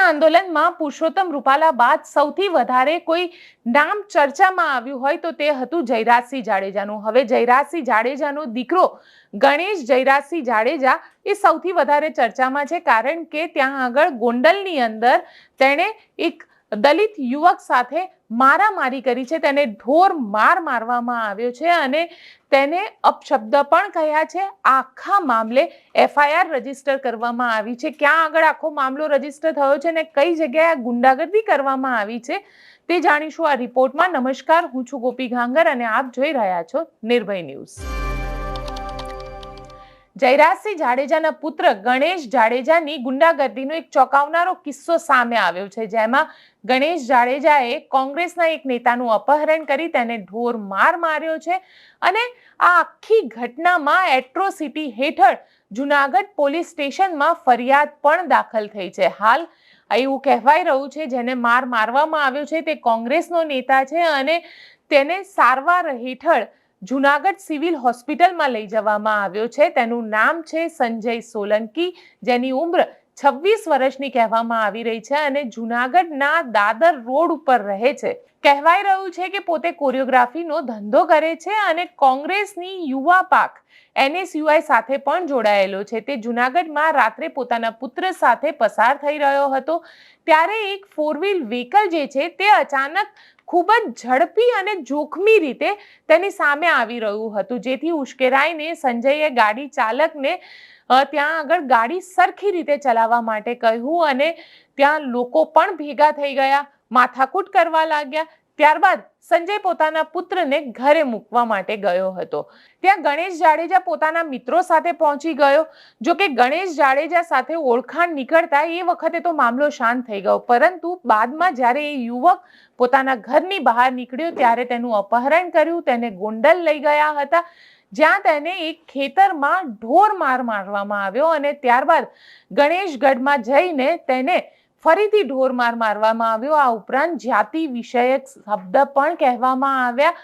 આંદોલનમાં પુરુષોત્તમ રૂપાલા બાદ સૌથી વધારે કોઈ નામ ચર્ચામાં આવ્યું હોય તો તે હતું જયરાજસિંહ જાડેજાનું. હવે જયરાજસિંહ જાડેજાનો દીકરો ગણેશ જયરાજસિંહ જાડેજા એ સૌથી વધારે ચર્ચામાં છે, કારણ કે ત્યાં આગળ ગોંડલની અંદર તેણે એક દલિત યુવક સાથે મારામારી કરી છે. તેને ઢોર માર મારવામાં આવ્યો છે અને તેને અપશબ્દ પણ કહ્યા છે. આખા મામલે એફઆઈઆર રજિસ્ટર કરવામાં આવી છે. ક્યાં આગળ આખો મામલો રજિસ્ટર થયો છે અને કઈ જગ્યાએ ગુંડાગર્દી કરવામાં આવી છે તે જાણીશું આ રિપોર્ટમાં. નમસ્કાર, હું છું ગોપી ઘાંગર અને આપ જોઈ રહ્યા છો નિર્ભય ન્યૂઝ. જયરાજસિંહ જાડેજાના પુત્ર ગણેશ જાડેજાની ગુંડાગર્દીનો એક ચોંકાવનારો કિસ્સો સામે આવ્યો છે, જેમાં ગણેશ જાડેજાએ કોંગ્રેસના એક નેતાનું અપહરણ કરી તેને ઢોર માર માર્યો છે અને આ આખી ઘટનામાં એટ્રોસિટી હેઠળ જુનાગઢ પોલીસ સ્ટેશનમાં ફરિયાદ પણ દાખલ થઈ છે. હાલ એવું કહેવાય રહ્યું છે, જેને માર મારવામાં આવ્યો છે, તે કોંગ્રેસનો નેતા છે અને તેને સારવાર હેઠળ જુનાગઢ સિવિલ હોસ્પિટલમાં લઈ જવામાં આવ્યો છે. તેનું નામ છે સંજય સોલંકી જેની ઉંમર છવ્વીસ વર્ષની કહેવામાં આવી રહી છે અને જુનાગઢના દાદર રોડ ઉપર રહે છે. કહેવાય રહ્યું છે કે પોતે કોરિયોગ્રાફીનો ધંધો કરે છે અને કોંગ્રેસની યુવા પાક એનએસયુઆઈ સાથે પણ જોડાયેલો છે. તે જુનાગઢમાં રાત્રે પોતાના પુત્ર સાથે પસાર થઈ રહ્યો હતો. ત્યારે એક ફોર વ્હીલ વ્હીકલ જે છે તે અચાનક ખૂબ જ ઝડપી અને જોખમી રીતે તેની સામે આવી રહ્યું હતું. જેથી ઉશ્કેરાઈને સંજયે ગાડી ચાલકને ત્યાં આગળ ગાડી સરખી રીતે ચલાવવા માટે કહ્યું અને ત્યાં લોકો પણ ભેગા થઈ ગયા, માથાકૂટ કરવા લાગ્યા. ત્યારબાદ સંજય પોતાના પુત્રને ઘરે મૂકવા માટે ગયો હતો. ત્યાં ગણેશ જાડેજા પોતાના મિત્રો સાથે પહોંચી ગયો. જો કે ગણેશ જાડેજા સાથે ઓળખાણ નીકળતા એ વખતે તો મામલો શાંત થઈ ગયો. પરંતુ બાદમાં જ્યારે એ યુવક પોતાના ઘરની બહાર નીકળ્યો, ત્યારે તેનું અપહરણ કર્યું, તેને ગોંડલ લઈ ગયા હતા. જ્યાં તેને એક ખેતરમાં ઢોર માર મારવામાં આવ્યો અને ત્યારબાદ ગણેશગઢમાં જઈને તેને ફરીથી ઢોર માર મારવામાં આવ્યો. આ ઉપરાંત જાતિ વિષયક શબ્દ પણ કહેવામાં આવ્યા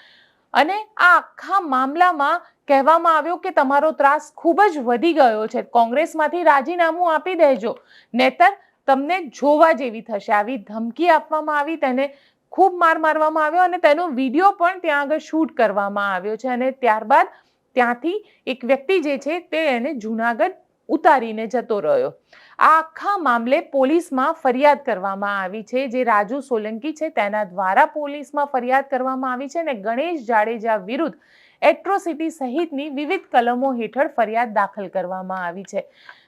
અને આ આખા મામલામાં કહેવામાં આવ્યું કે તમારો ત્રાસ ખૂબ જ વધી ગયો છે. કોંગ્રેસમાંથી રાજીનામું આપી દેજો, નહીતર તમને જોવા જેવી થશે. આવી ધમકી આપવામાં આવી, તેને ખૂબ માર મારવામાં આવ્યો અને તેનો વીડિયો પણ ત્યાં આગળ શૂટ કરવામાં આવ્યો છે અને ત્યારબાદ ત્યાંથી એક વ્યક્તિ જે છે તે એને જુનાગઢ ઉતારીને જતો રહ્યો. આ આખા મામલે પોલીસમાં ફરિયાદ કરવામાં આવી છે. જે રાજુ સોલંકી છે તેના દ્વારા પોલીસમાં ફરિયાદ કરવામાં આવી છે અને ગણેશ જાડેજા વિરુદ્ધ એટ્રોસિટી સહિતની વિવિધ કલમો હેઠળ ફરિયાદ દાખલ કરવામાં આવી છે.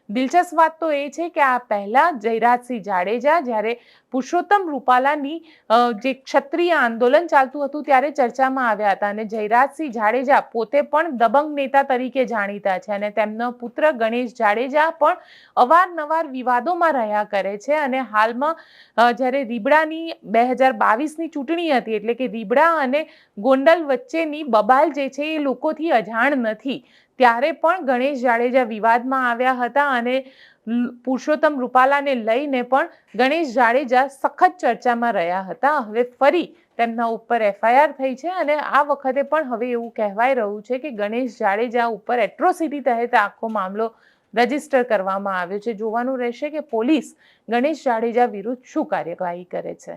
દિલચસ્પ વાત તો એ છે કે આ પહેલા જયરાજસિંહ જાડેજા જ્યારે પુરુષોત્તમ રૂપાલાની જે ક્ષત્રિય આંદોલન ચાલતું હતું ત્યારે ચર્ચામાં આવ્યા હતા અને જયરાજસિંહ જાડેજા પોતે પણ દબંગ નેતા તરીકે જાણીતા છે અને તેમનો પુત્ર ગણેશ જાડેજા પણ અવારનવાર વિવાદોમાં રહ્યા કરે છે અને હાલમાં જ્યારે રીબડાની બે હજાર બાવીસની ચૂંટણી હતી એટલે કે રીબડા અને ગોંડલ વચ્ચેની બબાલ જે છે એ લોકોથી અજાણ નથી. ત્યારે પણ ગણેશ જાડેજા વિવાદમાં આવ્યા હતા અને પુરુષોત્તમ રૂપાલાને લઈને પણ ગણેશ જાડેજા સખત ચર્ચામાં રહ્યા હતા. હવે ફરી તેમના ઉપર એફઆઈઆર થઈ છે અને આ વખતે પણ હવે એવું કહેવાય રહ્યું છે કે ગણેશ જાડેજા ઉપર એટ્રોસિટી તહેત આખો મામલો રજિસ્ટર કરવામાં આવ્યો છે. જોવાનું રહેશે કે પોલીસ ગણેશ જાડેજા વિરુદ્ધ શું કાર્યવાહી કરે છે.